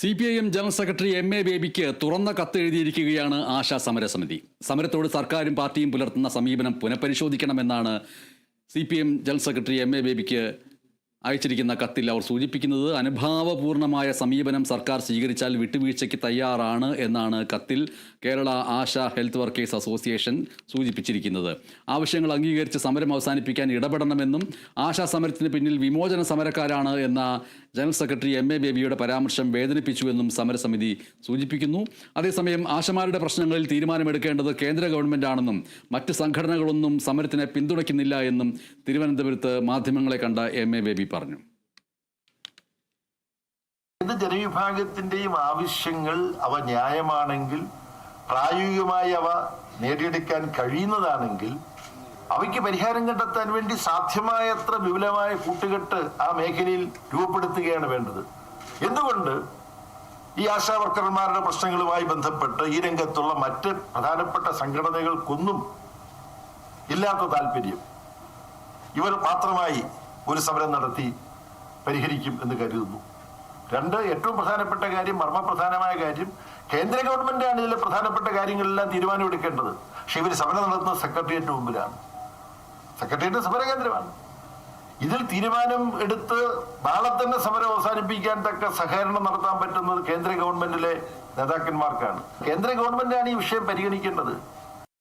C P I M general secretary M A ബേബിക്ക് തുറന്ന കത്ത് എഴുതിയിരിക്കുകയാണ് ആശാ സമരസമിതി. സമരത്തോട് സർക്കാരും പാർട്ടിയും പുലർത്തുന്ന സമീപനം പുനഃപരിശോധിക്കണമെന്നാണ് C P M general secretary M A ബേബിക്ക് അയച്ചിരിക്കുന്ന കത്തിൽ അവർ സൂചിപ്പിക്കുന്നത്. അനുഭാവപൂർണമായ സമീപനം സർക്കാർ സ്വീകരിച്ചാൽ വിട്ടുവീഴ്ചയ്ക്ക് തയ്യാറാണ് എന്നാണ് കത്തിൽ Kerala ASHA health workers association സൂചിപ്പിച്ചിരിക്കുന്നത്. ആവശ്യങ്ങൾ അംഗീകരിച്ച് സമരം അവസാനിപ്പിക്കാൻ ഇടപെടണമെന്നും ആശാ സമരത്തിന് പിന്നിൽ വിമോചന സമരക്കാരാണ് എന്ന ജനറൽ സെക്രട്ടറി എം എ ബേബിയുടെ പരാമർശം വേദനിപ്പിച്ചുവെന്നും സമരസമിതി സൂചിപ്പിക്കുന്നു. അതേസമയം ആശമാരുടെ പ്രശ്നങ്ങളിൽ തീരുമാനമെടുക്കേണ്ടത് കേന്ദ്ര ഗവൺമെന്റാണെന്നും മറ്റ് സംഘടനകളൊന്നും സമരത്തിനെ പിന്തുണയ്ക്കുന്നില്ല എന്നും തിരുവനന്തപുരത്ത് മാധ്യമങ്ങളെ കണ്ട എം എ ബേബി പറഞ്ഞു. ഏത് ജനവിഭാഗത്തിന്റെയും ആവശ്യങ്ങൾ അവ ന്യായമാണെങ്കിൽ പ്രായോഗികമായി അവ നേടിയെടുക്കാൻ കഴിയുന്നതാണെങ്കിൽ അവയ്ക്ക് പരിഹാരം കണ്ടെത്താൻ വേണ്ടി സാധ്യമായത്ര വിപുലമായ കൂട്ടുകെട്ട് ആ മേഖലയിൽ രൂപപ്പെടുത്തുകയാണ് വേണ്ടത്. എന്തുകൊണ്ട് ഈ ആശാവർക്കർമാരുടെ പ്രശ്നങ്ങളുമായി ബന്ധപ്പെട്ട് ഈ രംഗത്തുള്ള മറ്റ് പ്രധാനപ്പെട്ട സംഘടനകൾക്കൊന്നും ഇല്ലാത്ത താല്പര്യം ഇവർ മാത്രമായി ഒരു സമരം നടത്തി പരിഹരിക്കും എന്ന് കരുതുന്നു. രണ്ട് ഏറ്റവും പ്രധാനപ്പെട്ട കാര്യം മർമ്മപ്രധാനമായ കാര്യം കേന്ദ്ര ഗവൺമെന്റാണ് ഇതിലെ പ്രധാനപ്പെട്ട കാര്യങ്ങളെല്ലാം തീരുമാനമെടുക്കേണ്ടത്. പക്ഷെ ഇവർ സമരം നടത്തുന്ന സെക്രട്ടേറിയറ്റിന് മുമ്പിലാണ്. സെക്രട്ടേറിയറ്റ് സമര കേന്ദ്രമാണ് ഇതിൽ തീരുമാനം എടുത്ത് നാളെ തന്നെ സമരം അവസാനിപ്പിക്കാൻ തക്ക സഹകരണം നടത്താൻ പറ്റുന്നത് കേന്ദ്ര ഗവൺമെന്റിലെ നേതാക്കന്മാർക്കാണ്. കേന്ദ്ര ഗവൺമെന്റാണ് ഈ വിഷയം പരിഗണിക്കേണ്ടത്.